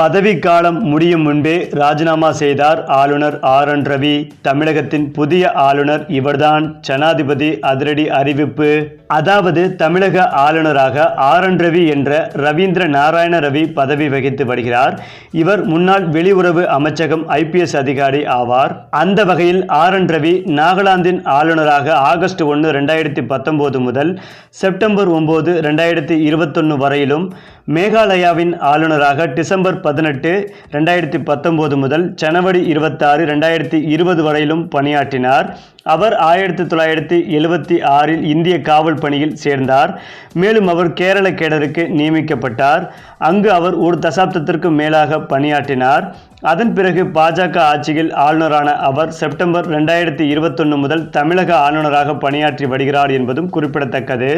பதவிக்காலம் முடியும் முன்பே ராஜினாமா செய்தார் ஆளுநர் ஆர் என் ரவி. தமிழகத்தின் புதிய ஆளுநர் இவர்தான். ஜனாதிபதி அதிரடி அறிவிப்பு. அதாவது தமிழக ஆளுநராக ஆர் என் ரவி என்ற ரவீந்திர நாராயண ரவி பதவி வகித்து வருகிறார். இவர் முன்னாள் வெளியுறவு அமைச்சகம் ஐபிஎஸ் அதிகாரி ஆவார். அந்த வகையில் ஆர் என் ரவி நாகாலாந்தின் ஆளுநராக ஆகஸ்ட் ஒன்று ரெண்டாயிரத்தி பத்தொன்பது முதல் செப்டம்பர் ஒன்பது ரெண்டாயிரத்தி இருபத்தொன்று வரையிலும் மேகாலயாவின் ஆளுநராக டிசம்பர் பதினெட்டு ரெண்டாயிரத்தி பத்தொம்போது முதல் ஜனவரி இருபத்தாறு ரெண்டாயிரத்தி இருபது வரையிலும் பணியாற்றினார். அவர் ஆயிரத்தி தொள்ளாயிரத்தி எழுபத்தி ஆறில் இந்திய காவல் பணியில் சேர்ந்தார். மேலும் அவர் கேரள கேடருக்கு நியமிக்கப்பட்டார். அங்கு அவர் ஒரு தசாப்தத்திற்கும் மேலாக பணியாற்றினார். அதன் பிறகு பாஜக ஆட்சியில் ஆளுநரான அவர் செப்டம்பர் ரெண்டாயிரத்தி இருபத்தொன்று முதல் தமிழக ஆளுநராக பணியாற்றி வருகிறார் என்பதும் குறிப்பிடத்தக்கது.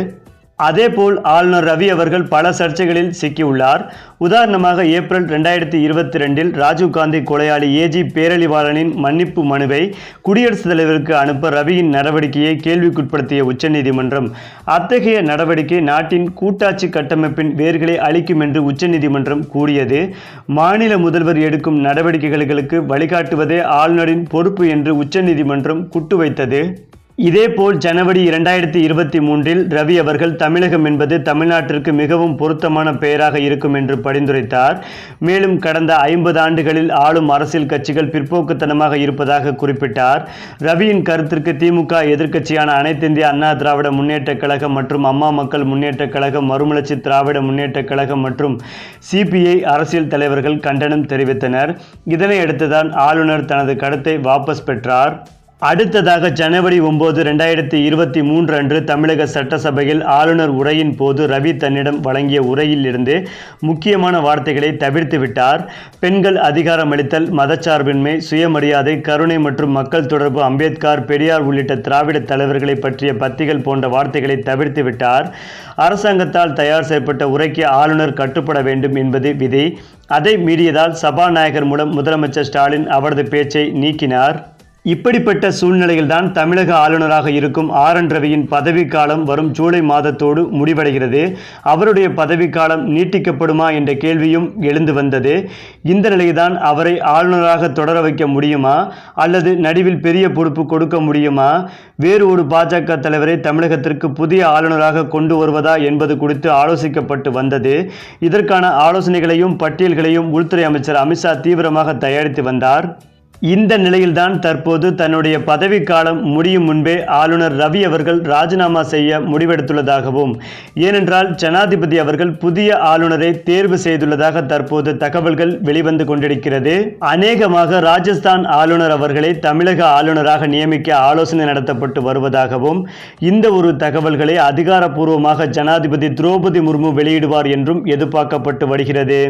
அதேபோல் ஆளுநர் ரவி அவர்கள் பல சர்ச்சைகளில் சிக்கியுள்ளார். உதாரணமாக ஏப்ரல் ரெண்டாயிரத்தி இருபத்தி ரெண்டில் ராஜீவ்காந்தி கொலையாளி ஏஜி பேரழிவாளனின் மன்னிப்பு மனுவை குடியரசுத் தலைவருக்கு அனுப்ப ரவியின் நடவடிக்கையை கேள்விக்குட்படுத்திய உச்சநீதிமன்றம் அத்தகைய நடவடிக்கை நாட்டின் கூட்டாட்சி கட்டமைப்பின் வேர்களை அளிக்கும் என்று உச்சநீதிமன்றம் கூறியது. மாநில முதல்வர் எடுக்கும் நடவடிக்கைகளுக்கு வழிகாட்டுவதே ஆளுநரின் பொறுப்பு என்று உச்சநீதிமன்றம் குட்டு வைத்தது இதேபோல் ஜனவரி இரண்டாயிரத்தி இருபத்தி மூன்றில் ரவி அவர்கள் தமிழகம் என்பது தமிழ்நாட்டிற்கு மிகவும் பொருத்தமான பெயராக இருக்கும் என்று பரிந்துரைத்தார். மேலும் கடந்த ஐம்பது ஆண்டுகளில் ஆளும் அரசியல் கட்சிகள் பிற்போக்குத்தனமாக இருப்பதாக குறிப்பிட்டார். ரவியின் கருத்திற்கு திமுக எதிர்க்கட்சியான அனைத்திந்திய அண்ணா திராவிட முன்னேற்றக் கழகம் மற்றும் அம்மா மக்கள் முன்னேற்றக் கழகம் மறுமலர்ச்சி திராவிட முன்னேற்றக் கழகம் மற்றும் சிபிஐ அரசியல் தலைவர்கள் கண்டனம் தெரிவித்தனர். இதனையடுத்துதான் ஆளுநர் தனது கடத்தை வாபஸ் பெற்றார். அடுத்ததாக ஜனவரி ஒன்பது ரெண்டாயிரத்தி இருபத்தி மூன்று அன்று தமிழக சட்டசபையில் ஆளுநர் உரையின் போது ரவி தன்னிடம் வழங்கிய உரையில் இருந்து முக்கியமான வார்த்தைகளை தவிர்த்து விட்டார். பெண்கள் அதிகாரமளித்தல் மதச்சார்பின்மை சுயமரியாதை கருணை மற்றும் மக்கள் தொடர்பு அம்பேத்கர் பெரியார் உள்ளிட்ட திராவிட தலைவர்களை பற்றிய பத்திகள் போன்ற வார்த்தைகளை தவிர்த்து விட்டார். அரசாங்கத்தால் தயார் செய்யப்பட்ட உரைக்கு ஆளுநர் கட்டுப்பட வேண்டும் என்பது விதி. அதை மீறியதால் சபாநாயகர் மூலம் முதலமைச்சர் ஸ்டாலின் அவரது பேச்சை நீக்கினார். இப்படிப்பட்ட சூழ்நிலையில்தான் தமிழக ஆளுநராக இருக்கும் ஆர் என் ரவியின் பதவிக்காலம் வரும் ஜூலை மாதத்தோடு முடிவடைகிறது. அவருடைய பதவிக்காலம் நீட்டிக்கப்படுமா என்ற கேள்வியும் எழுந்து வந்தது. இந்த நிலையில்தான் அவரை ஆளுநராக தொடர வைக்க முடியுமா? அல்லது நடுவில் பெரிய பொறுப்பு கொடுக்க முடியுமா? வேறு ஒரு பாஜக தலைவரை தமிழகத்திற்கு புதிய ஆளுநராக கொண்டு வருவதா என்பது குறித்து ஆலோசிக்கப்பட்டு வந்தது. இதற்கான ஆலோசனைகளையும் பட்டியல்களையும் உள்துறை அமைச்சர் அமித்ஷா தீவிரமாக தயாரித்து வந்தார். இந்த நிலையில்தான் தற்போது தன்னுடைய பதவிக்காலம் முடியும் முன்பே ஆளுநர் ரவி அவர்கள் ராஜினாமா செய்ய முடிவெடுத்துள்ளதாகவும் ஏனென்றால் ஜனாதிபதி அவர்கள் புதிய ஆளுநரை தேர்வு செய்துள்ளதாக தற்போது தகவல்கள் வெளிவந்து கொண்டிருக்கிறது. அநேகமாக ராஜஸ்தான் ஆளுநர் அவர்களை தமிழக ஆளுநராக நியமிக்க ஆலோசனை நடத்தப்பட்டு வருவதாகவும் இந்த ஒரு தகவல்களை அதிகாரப்பூர்வமாக ஜனாதிபதி திரௌபதி முர்மு வெளியிடுவார் என்றும் எதிர்பார்க்கப்பட்டு வருகிறது.